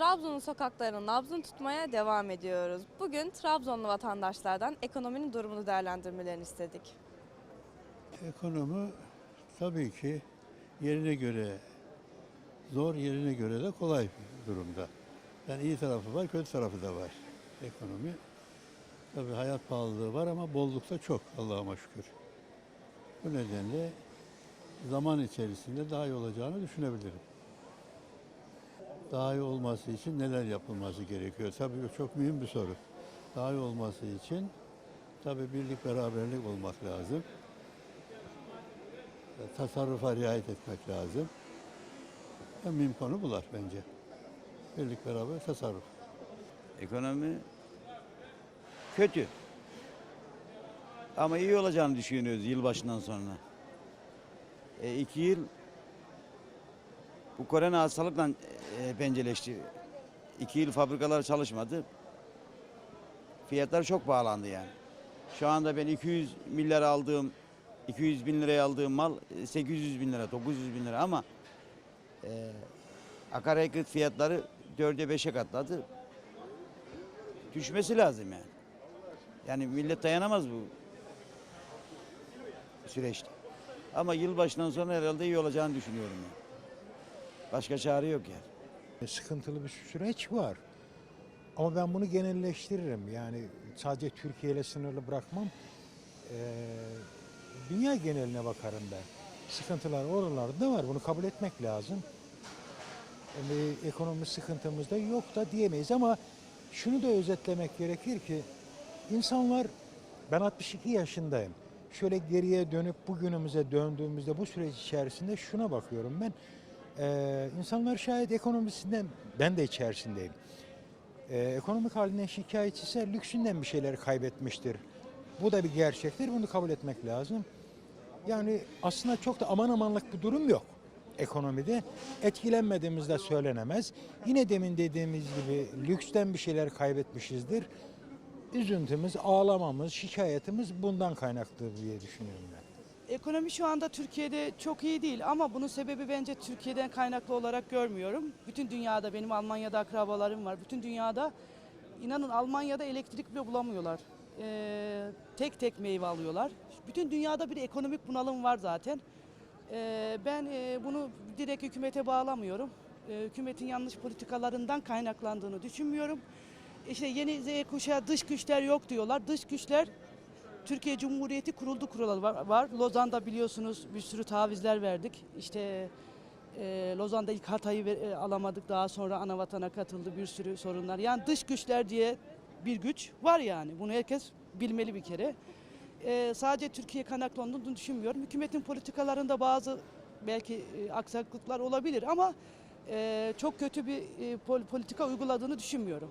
Trabzon'un sokaklarının nabzını tutmaya devam ediyoruz. Bugün Trabzonlu vatandaşlardan ekonominin durumunu değerlendirmelerini istedik. Ekonomi tabii ki yerine göre zor, yerine göre de kolay durumda. Yani iyi tarafı var, kötü tarafı da var ekonomi. Tabii hayat pahalılığı var ama bolluk da çok Allah'a şükür. Bu nedenle zaman içerisinde daha iyi olacağını düşünebilirim. Daha iyi olması için neler yapılması gerekiyor? Tabii çok mühim bir soru. Daha iyi olması için tabii birlik beraberlik olmak lazım tasarrufa riayet etmek lazım. En mühim konu bular bence. Birlik beraber tasarruf. Ekonomi kötü. Ama iyi olacağını düşünüyoruz yılbaşından sonra. E, iki yıl bu korona hastalıkla e, penceleşti. İki yıl fabrikalar çalışmadı. Fiyatlar çok pahalandı yani. Şu anda ben 200 milyar aldığım 200 bin liraya aldığım mal e, 800 bin lira, 900 bin lira ama e, akaryakıt fiyatları 4'e 5'e katladı. Düşmesi lazım yani. Yani millet dayanamaz bu süreçte. Ama yılbaşından sonra herhalde iyi olacağını düşünüyorum yani. Başka çare yok yani. Sıkıntılı bir süreç var. Ama ben bunu genelleştiririm. Yani sadece Türkiye ile sınırlı bırakmam. Ee, dünya geneline bakarım ben. Sıkıntılar oralarda var. Bunu kabul etmek lazım. Yani ekonomi sıkıntımız da yok da diyemeyiz ama şunu da özetlemek gerekir ki insanlar ben 62 yaşındayım. Şöyle geriye dönüp bugünümüze döndüğümüzde bu süreç içerisinde şuna bakıyorum ben. Ee, insanlar şayet ekonomisinden ben de içerisindeyim. Ee, ekonomik halinden şikayetçi ise lüksünden bir şeyler kaybetmiştir. Bu da bir gerçektir. Bunu kabul etmek lazım. Yani aslında çok da aman amanlık bir durum yok ekonomide. Etkilenmediğimiz de söylenemez. Yine demin dediğimiz gibi lüksten bir şeyler kaybetmişizdir. Üzüntümüz, ağlamamız, şikayetimiz bundan kaynaklı diye düşünüyorum ben. Ekonomi şu anda Türkiye'de çok iyi değil ama bunun sebebi bence Türkiye'den kaynaklı olarak görmüyorum. Bütün dünyada benim Almanya'da akrabalarım var. Bütün dünyada inanın Almanya'da elektrik bile bulamıyorlar. Ee, tek tek meyve alıyorlar. Bütün dünyada bir ekonomik bunalım var zaten. Ee, ben e, bunu direkt hükümete bağlamıyorum. Ee, hükümetin yanlış politikalarından kaynaklandığını düşünmüyorum. İşte yeni Z kuşağı dış güçler yok diyorlar. Dış güçler Türkiye Cumhuriyeti kuruldu kuralı var. var. Lozan'da biliyorsunuz bir sürü tavizler verdik. İşte e, Lozan'da ilk Hatay'ı e, alamadık. Daha sonra Anavatana katıldı bir sürü sorunlar. Yani dış güçler diye bir güç var yani. Bunu herkes bilmeli bir kere. E, sadece Türkiye kaynaklandığını düşünmüyorum. Hükümetin politikalarında bazı belki e, aksaklıklar olabilir ama e, çok kötü bir e, pol- politika uyguladığını düşünmüyorum.